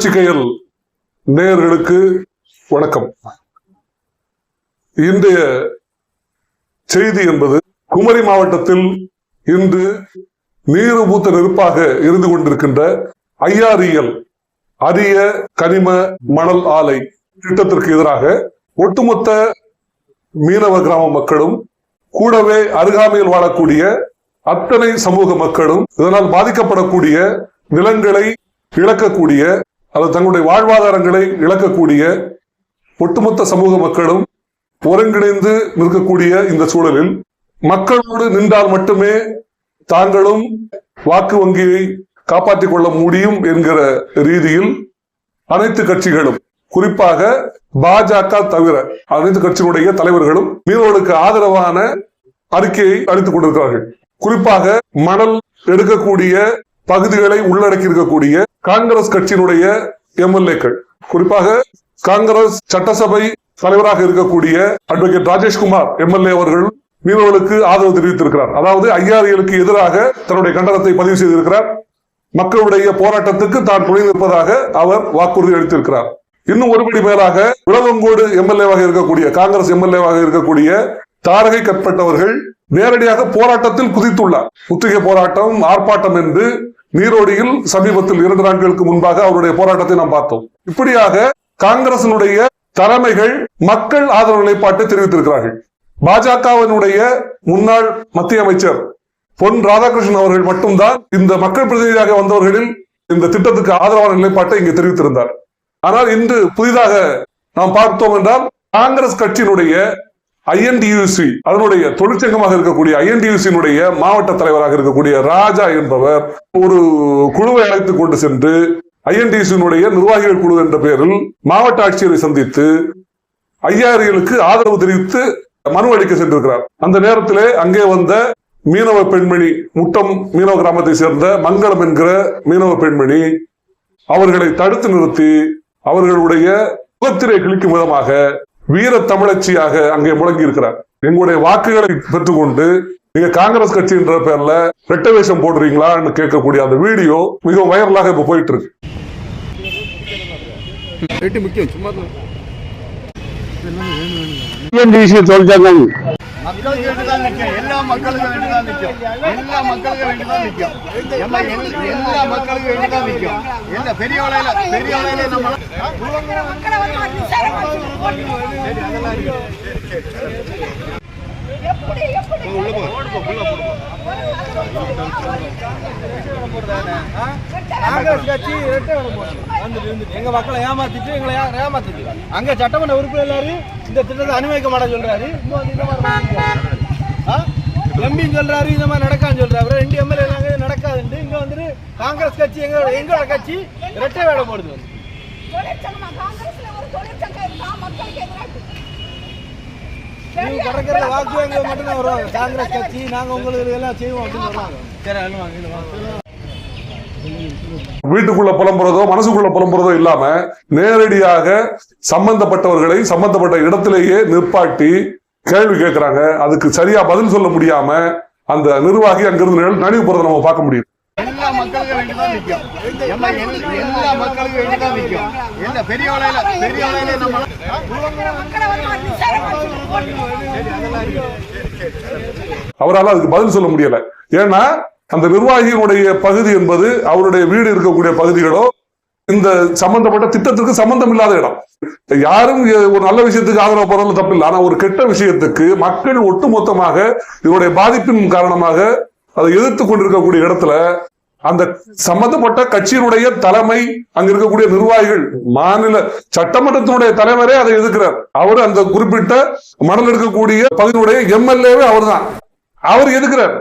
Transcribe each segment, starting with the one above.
புரட்சிகையல் நேயர்களுக்கு வணக்கம். இன்றைய செய்தி என்பது குமரி மாவட்டத்தில் இன்று நீர் பூத்த நெருப்பாக இருந்து கொண்டிருக்கின்ற ஐஆர்இஎல் அரிய கனிம மணல் ஆலை திட்டத்திற்கு எதிராக ஒட்டுமொத்த மீனவ கிராம மக்களும் கூடவே அருகாமையில் வாழக்கூடிய அத்தனை சமூக மக்களும் இதனால் பாதிக்கப்படக்கூடிய நிலங்களை இழக்கக்கூடிய அல்லது தங்களுடைய வாழ்வாதாரங்களை இழக்கக்கூடிய ஒட்டுமொத்த சமூக மக்களும் ஒருங்கிணைந்து நிற்கக்கூடிய இந்த சூழலில் மக்களோடு நின்றால் மட்டுமே தாங்களும் வாக்கு வங்கியை காப்பாற்றிக் கொள்ள முடியும் என்கிற ரீதியில் அனைத்து கட்சிகளும் குறிப்பாக பாஜக தவிர அனைத்து கட்சியினுடைய தலைவர்களும் மீனவர்களுக்கு ஆதரவான அறிக்கையை அளித்துக் கொண்டிருக்கிறார்கள். குறிப்பாக மணல் எடுக்கக்கூடிய பகுதிகளை உள்ளடக்கி இருக்கக்கூடிய காங்கிரஸ் கட்சியினுடைய எம்எல்ஏக்கள். குறிப்பாக காங்கிரஸ் சட்டசபை தலைவராக இருக்கக்கூடிய அட்வொகேட் ராஜேஷ்குமார் எம்எல்ஏ அவர்கள் மீனவர்களுக்கு ஆதரவு தெரிவித்திருக்கிறார். அதாவது ஐஆர்ஏலுக்கு எதிராக தன்னுடைய கண்டனத்தை பதிவு செய்திருக்கிறார். மக்களுடைய போராட்டத்துக்கு தான் துணை நிற்பதாக அவர் வாக்குறுதி அளித்திருக்கிறார். இன்னும் ஒருபடி மேலாக உலகங்கோடு எம்எல்ஏவாக இருக்கக்கூடிய காங்கிரஸ் எம்எல்ஏவாக இருக்கக்கூடிய தாரகை கற்பட்டவர்கள் நேரடியாக போராட்டத்தில் குதித்துள்ளார். முற்றுகை போராட்டம் ஆர்ப்பாட்டம் என்று நீரோடியில் சமீபத்தில் இரண்டு நாட்களுக்கு முன்பாக அவருடைய போராட்டத்தை நாம் பார்த்தோம். இப்படியாக காங்கிரசினுடைய தலைமைகள் மக்கள் ஆதரவு நிலைப்பாட்டை தெரிவித்திருக்கிறார்கள். பாஜகவினுடைய முன்னாள் மத்திய அமைச்சர் பொன் ராதாகிருஷ்ணன் அவர்கள் மட்டும்தான் இந்த மக்கள் பிரதிநிதியாக வந்தவர்களில் இந்த திட்டத்துக்கு ஆதரவான நிலைப்பாட்டை இங்கே தெரிவித்திருந்தார். ஆனால் இன்று புதிதாக நாம் பார்த்தோம் என்றால் காங்கிரஸ் கட்சியினுடைய ஐஎன்டியூசி அதனுடைய தொழிற்சங்கமாக இருக்கக்கூடிய ஐஎன்டியூசியினுடைய மாவட்ட தலைவராக இருக்கக்கூடிய ராஜா என்பவர் ஒரு குழுவை அழைத்துக் கொண்டு சென்று ஐஎன்டியூசியினுடைய நிர்வாகிகள் குழு என்ற பெயரில் மாவட்ட ஆட்சியரை சந்தித்து ஐஆர்எலுக்கு ஆதரவு தெரிவித்து மனு அளிக்க சென்றிருக்கிறார். அந்த நேரத்திலே அங்கே வந்த மீனவ பெண்மணி முட்டம் மீனவ கிராமத்தை சேர்ந்த மங்களம் என்கிற மீனவ பெண்மணி அவர்களை தடுத்து நிறுத்தி அவர்களுடைய முகத்திரை கிழிக்கும் விதமாக வீர தமிழச்சியாக அங்கே முழங்கி இருக்கிறார் எங்களுடைய வாக்குகளை பெற்றுக்கொண்டு நீங்க காங்கிரஸ் கட்சி என்ற பேர்ல ரெட்ட வேஷம் போடுறீங்களான்னு கேட்கக்கூடிய அந்த வீடியோ மிகவும் வைரலாக இப்ப போயிட்டு இருக்கு ரேட்டு முக்கியம் சும்மா டிஎன்டிசி தொழிற்சங்கம் மக்களுக்கு வேண்டிதான் நிற்கும் எல்லா மக்களுக்கும் வேண்டிதான் நிற்கும் எல்லா மக்களுக்கும் வேண்டிதான் நிற்கும் எல்லா- எல்லா மக்களுக்கும் வேண்டிதான் நிற்கும் என்ன பெரிய வலையில பெரிய வலையில நம்ம எப்படி எப்படி? காங்கிரஸ் கட்சி இரட்டை எங்க மக்களை ஏமாத்திட்டு எங்களை ஏமாத்திட்டு அங்க சட்டமன்ற உறுப்பினர் எல்லாரும் இந்த திட்டத்தை அனுமதிக்க மாட்டேன்னு சொல்றாரு. எம்பின்னு சொல்றாரு இந்த மாதிரி நடக்கான்னு சொல்றாரு. ரெண்டு எம்எல்ஏ நாங்க நடக்காதுன்ட்டு இங்க வந்துட்டு காங்கிரஸ் கட்சி எங்க எங்களோட கட்சி இரட்டை வேலை போடுது. வந்து தொழிற்சங்கமா காங்கிரஸ்ல ஒரு தொழிற்சங்கம் இருக்கா மக்களுக்கு எதிராக நீங்க கடற்கரை வாக்கு வாங்க மட்டும்தான் வருவாங்க காங்கிரஸ் கட்சி நாங்க உங்களுக்கு எல்லாம் செய்வோம் அப்படின்னு சொல்றாங்க. வீட்டுக்குள்ள புலம்புறதோ மனசுக்குள்ள புலம்புறதோ இல்லாம நேரடியாக சம்பந்தப்பட்டவர்களை சம்பந்தப்பட்ட இடத்திலேயே நிற்பாட்டி கேள்வி கேட்கிறாங்க அதுக்கு சரியா பதில் சொல்ல முடியாம அந்த நிர்வாகி அங்கிருந்து நனிவு போறதை நம்ம பார்க்க முடியும். எல்லா மக்களுக்கும் வேண்டிதான் நிற்கும் நம்ம எல்லா- எல்லா மக்களுக்கும் வேண்டிதான் நிற்கும் என்ன பெரிய வலையில பெரிய அவரால் அதுக்கு பதில் சொல்ல முடியல. ஏன்னா அந்த நிர்வாகியினுடைய பகுதி என்பது அவருடைய வீடு இருக்கக்கூடிய பகுதிகளோ இந்த சம்பந்தப்பட்ட திட்டத்திற்கு சம்பந்தம் இல்லாத இடம். யாரும் ஒரு நல்ல விஷயத்துக்கு ஆதரவு போறதுல தப்பு இல்லை ஆனா ஒரு கெட்ட விஷயத்துக்கு மக்கள் ஒட்டுமொத்தமாக இதனுடைய பாதிப்பின் காரணமாக அதை எதிர்த்து கொண்டிருக்கக்கூடிய இடத்துல அந்த சம்பந்தப்பட்ட கட்சியினுடைய தலைமை அங்க இருக்கக்கூடிய நிர்வாகிகள் மாநில சட்டமன்றத்தினுடைய தலைவரே அதை எதிர்க்கிறார். அவர் அந்த குறிப்பிட்ட மணல் எடுக்கக்கூடிய பகுதியினுடைய எம்எல்ஏவே அவர்தான். அவர் எதிர்க்கிறார்.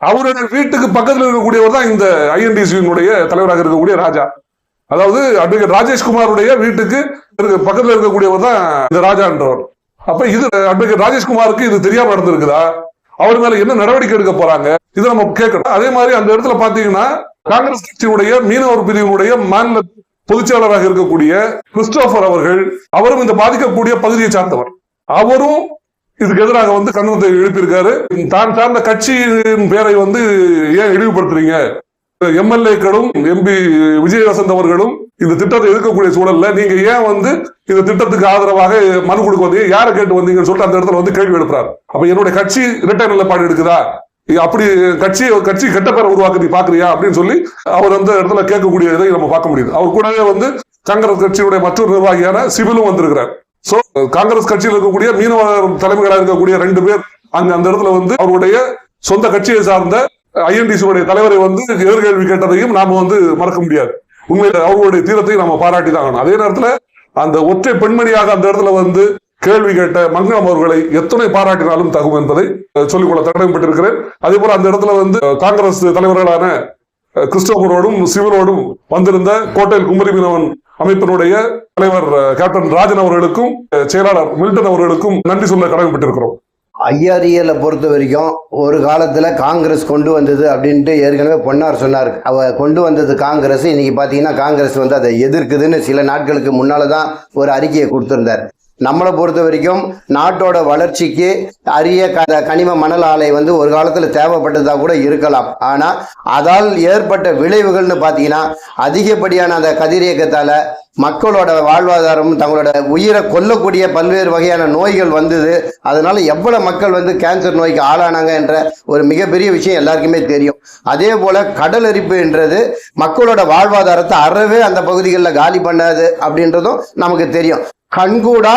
அவருடைய வீட்டுக்கு பக்கத்தில் இருக்கக்கூடியவர் தான் இந்த ஐஎன்டிசியினுடைய தலைவராக இருக்கக்கூடிய ராஜா. அதாவது அட்வொகேட் ராஜேஷ்குமாருடைய வீட்டுக்கு பக்கத்தில் பக்கத்துல இருக்கக்கூடியவர் தான் இந்த ராஜான்றவர். அப்ப இது அட்வொகேட் ராஜேஷ்குமாருக்கு இது தெரியாம நடந்திருக்குதா? அவர் மேல என்ன நடவடிக்கை எடுக்க போறாங்க? இதை நம்ம கேட்கணும். அதே மாதிரி அந்த இடத்துல பாத்தீங்கன்னா காங்கிரஸ் கட்சியுடைய மீனவர் பிரிவினுடைய மாநில பொதுச்செயலராக இருக்கக்கூடிய கிறிஸ்டோபர் அவர்கள் அவரும் இந்த பாதிக்கக்கூடிய பகுதியை சார்ந்தவர். அவரும் இதுக்கு எதிராக வந்து கண்டனத்தை எழுப்பியிருக்காரு. தான் சார்ந்த கட்சியின் பேரை வந்து ஏன் இழிவுபடுத்துறீங்க? எம்எல்ஏக்களும் எம்பி விஜயவசந்த் அவர்களும் இந்த திட்டத்தை எதிர்க்கக்கூடிய சூழல்ல நீங்க ஏன் வந்து இந்த திட்டத்துக்கு ஆதரவாக மனு கொடுக்க வந்தீங்க? யாரை கேட்டு வந்தீங்கன்னு சொல்லிட்டு அந்த இடத்துல வந்து கேள்வி எழுப்புறாரு. அப்ப என்னுடைய கட்சி இரட்டை நிலைப்பாடு எடுக்குதா அப்படி கட்சி கட்சி கெட்ட பேரை உருவாக்க நீ பாக்குறியா? அப்படின்னு சொல்லி அவர் அந்த இடத்துல கேட்கக்கூடிய இதை நம்ம பார்க்க முடியுது. அவர் கூடவே வந்து காங்கிரஸ் கட்சியுடைய மற்றொரு நிர்வாகியான சிவிலும் வந்திருக்கிறார். சோ காங்கிரஸ் கட்சியில் இருக்கக்கூடிய மீனவ தலைமைகளாக இருக்கக்கூடிய ரெண்டு பேர் அங்க அந்த இடத்துல வந்து அவருடைய சொந்த கட்சியை சார்ந்த ஐஎன்டிசியுடைய தலைவரை வந்து எதிர்கேள்வி கேட்டதையும் நாம வந்து மறக்க முடியாது. உண்மையில் அவர்களுடைய தீரத்தை நம்ம பாராட்டி தான் ஆகணும் அதே நேரத்தில் அந்த ஒற்றை பெண்மணியாக அந்த இடத்துல வந்து கேள்வி கேட்ட மங்களம் அவர்களை எத்தனை பாராட்டினாலும் தகும் என்பதை சொல்லிக்கொள்ள கடமைப்பட்டிருக்கிறேன் அதே போல அந்த இடத்துல வந்து காங்கிரஸ் தலைவர்களான கிறிஸ்டோபரோடும் சிவனோடும் வந்திருந்த கோட்டையில் குமரி மீனவன் அமைப்பினுடைய தலைவர் கேப்டன் ராஜன் அவர்களுக்கும் செயலாளர் மில்டன் அவர்களுக்கும் நன்றி சொல்ல கடமைப்பட்டிருக்கிறோம். ஐஆர்இஎல பொறுத்த வரைக்கும் ஒரு காலத்தில் காங்கிரஸ் கொண்டு வந்தது அப்படின்ட்டு ஏற்கனவே பொன்னார் சொன்னார். அவ கொண்டு வந்தது காங்கிரஸ். இன்னைக்கு பார்த்தீங்கன்னா காங்கிரஸ் வந்து அதை எதிர்க்குதுன்னு சில நாட்களுக்கு முன்னால் தான் ஒரு அறிக்கையை கொடுத்துருந்தார். நம்மளை பொறுத்த வரைக்கும் நாட்டோட வளர்ச்சிக்கு அரிய கனிம மணல் ஆலை வந்து ஒரு காலத்தில் தேவைப்பட்டதாக கூட இருக்கலாம். ஆனால் அதால் ஏற்பட்ட விளைவுகள்னு பார்த்தீங்கன்னா அதிகப்படியான அந்த கதிரியக்கத்தால் மக்களோட வாழ்வாதாரம் தங்களோட உயிரை கொல்லக்கூடிய பல்வேறு வகையான நோய்கள் வந்தது. அதனால எவ்வளவு மக்கள் வந்து கேன்சர் நோய்க்கு ஆளானாங்க என்ற ஒரு மிகப்பெரிய விஷயம் எல்லாருக்குமே தெரியும். அதே போல கடல் அரிப்புன்றது மக்களோட வாழ்வாதாரத்தை அறவே அந்த பகுதிகளில் காலி பண்ணாது அப்படின்றதும் நமக்கு தெரியும். கண்கூடா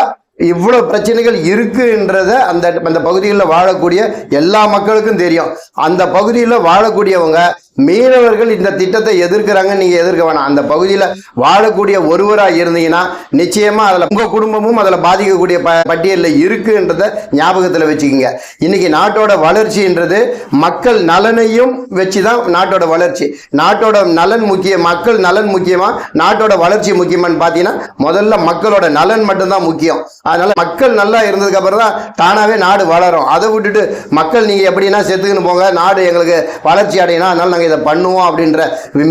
இவ்வளவு பிரச்சனைகள் இருக்குன்றத அந்த அந்த பகுதிகளில் வாழக்கூடிய எல்லா மக்களுக்கும் தெரியும். அந்த பகுதியில் வாழக்கூடியவங்க மீனவர்கள் இந்த திட்டத்தை எதிர்க்கிறாங்க நீங்க எதிர்க்க வேணாம். அந்த பகுதியில் வாழக்கூடிய ஒருவராக இருந்தீங்கன்னா நிச்சயமா அதில் உங்க குடும்பமும் அதில் பாதிக்கக்கூடிய ப பட்டியலில் இருக்குன்றத ஞாபகத்தில் வச்சுக்கோங்க. இன்னைக்கு நாட்டோட வளர்ச்சின்றது மக்கள் நலனையும் வச்சு தான் நாட்டோட வளர்ச்சி. நாட்டோட நலன் முக்கியம் மக்கள் நலன் முக்கியமா நாட்டோட வளர்ச்சி முக்கியமானு பார்த்தீங்கன்னா முதல்ல மக்களோட நலன் மட்டும்தான் முக்கியம். அதனால மக்கள் நல்லா இருந்ததுக்கு அப்புறம் தான் தானாவே நாடு வளரும். அதை விட்டுட்டு மக்கள் நீங்க எப்படின்னா செத்துக்குன்னு போங்க. நாடு எங்களுக்கு வளர்ச்சி அடையினா அதனால நாங்கள் இதை பண்ணுவோம் அப்படின்ற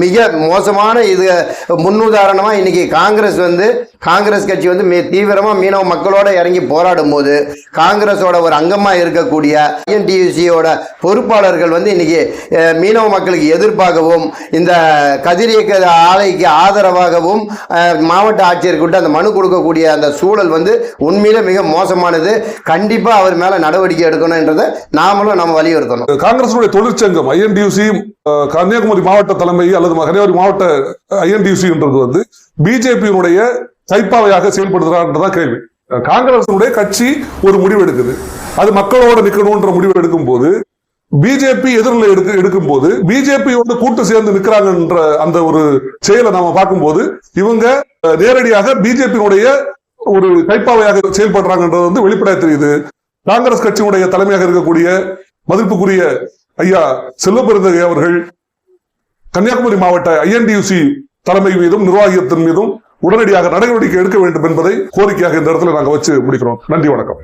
மிக மோசமான இது முன்னுதாரணமா இன்னைக்கு காங்கிரஸ் வந்து காங்கிரஸ் கட்சி வந்து மிக தீவிரமா மீனவ மக்களோட இறங்கி போராடும் போது காங்கிரஸோட ஒரு அங்கமா இருக்கக்கூடிய ஐஎன்டியூசியோட பொறுப்பாளர்கள் வந்து இன்னைக்கு மீனவ மக்களுக்கு எதிர்ப்பாகவும் இந்த கதிரியக்க ஆலைக்கு ஆதரவாகவும் மாவட்ட ஆட்சியர்கிட்ட அந்த மனு கொடுக்கக்கூடிய அந்த சூழல் வந்து உண்மையில மிக மோசமானது. கண்டிப்பா அவர் மேல நடவடிக்கை எடுக்கணும்ன்றதை நாமளும் நம்ம வலியுறுத்தணும். காங்கிரசுடைய தொழிற்சங்கம் ஐஎன்டியூசி கன்னியாகுமரி மாவட்ட தலைமை அல்லது கன்னியாகுமரி மாவட்ட ஐஎன்டிசின்றது வந்து பிஜேபியினுடைய கைப்பாவையாக செயல்படுத்துறான்றதான் கேள்வி. காங்கிரசுடைய கட்சி ஒரு முடிவு எடுக்குது அது மக்களோட நிக்கணும்ன்ற முடிவு எடுக்கும் போது பிஜேபி எதிரில் எடுக்க எடுக்கும் போது பிஜேபி வந்து கூட்டு சேர்ந்து நிக்கிறாங்கன்ற அந்த ஒரு செயலை நாம பார்க்கும்போது இவங்க நேரடியாக பிஜேபியினுடைய ஒரு கைப்பாவையாக செயல்படுறாங்கன்றது வந்து வெளிப்படையா தெரியுது. காங்கிரஸ் கட்சியினுடைய தலைமையாக இருக்கக்கூடிய மதிப்புக்குரிய ஐயா செல்வபெருந்தகை அவர்கள் கன்னியாகுமரி மாவட்ட ஐஎன்டியூசி தலைமை மீதும் நிர்வாகியத்தின் மீதும் உடனடியாக நடவடிக்கை எடுக்க வேண்டும் என்பதை கோரிக்கையாக இந்த இடத்துல நாங்கள் வச்சு முடிக்கிறோம். நன்றி வணக்கம்.